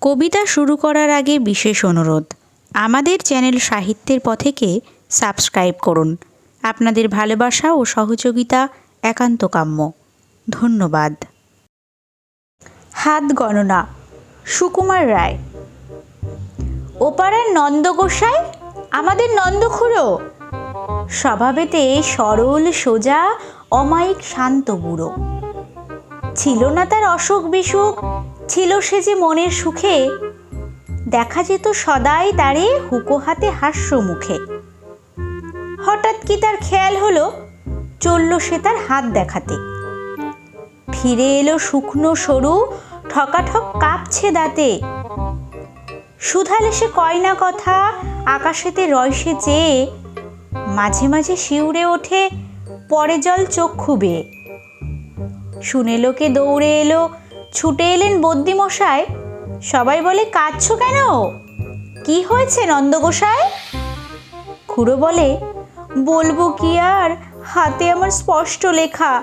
কবিতা শুরু করার আগে বিশেষ অনুরোধ। আমাদের চ্যানেল সাহিত্যের পথেকে সাবস্ক্রাইব করুন। আপনাদের ভালোবাসা ও সহযোগিতা একান্ত কাম্য। ধন্যবাদ। হাত গণনা, সুকুমার রায়। ওপাড়ার নন্দগোসাই, আমাদের নন্দখুড়ো স্বভাবেতে সরল, সোজা, অমায়িক, শান্ত বুড়ো। ছিল না তার অসুখ বিসুখ ছিল সে যে মনের সুখে, দেখা যেত সদাই তারে হুকো হাতে হাস্য মুখে। হঠাৎ কি তার খেয়াল হলো? চলল সে তার হাত দেখাতে। ফিরে এলো শুকনো সরু, ঠকাঠক কাঁপছে দাঁতে। সুধালে সে কয় না কথা, আকাশেতে রয়সে চেয়ে মাঝে মাঝে শিউরে ওঠে, পরে জল চক্ষু বেয়ে। শুনে লোকে দৌড়ে এলো ছুটে এলেন বদ্যিমশাই। সবাই বলে, কাঁদছো কেন? কি হয়েছে নন্দগোসাই? খুড়ো বলে, বলব কি আর, হাতে আমার স্পষ্ট লেখা।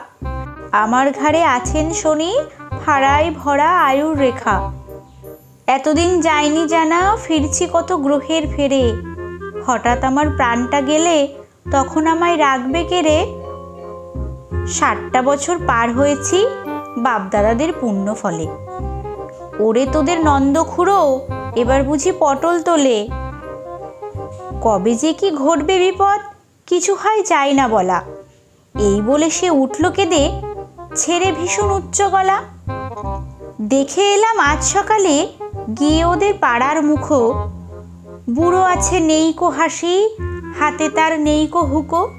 আমার ঘাড়ে আছেন শনি ফাড়ায় ভরা আয়ুর রেখা। এতদিন যায়নি জানা, ফিরছি কত গ্রহের ফেরে। হঠাৎ আমার প্রাণটা গেলে, তখন আমায় রাখবে কে রে? ষাটটা বছর পার হয়েছি বাপদাদাদের পুণ্য ফলে। ওরে তোদের নন্দ খুঁড়ো এবার বুঝি পটল তোলে। কবে যে কি ঘটবে বিপদ, কিছু হয় চাই না বলা। এই বলে সে উঠল কেঁদে, ছেড়ে ভীষণ উচ্চ গলা। দেখে এলাম আজ সকালে গিয়ে ওদের পাড়ার মুখো। বুড়ো আছে নেইকো হাসি, হাতে তার নেইকো হুকো।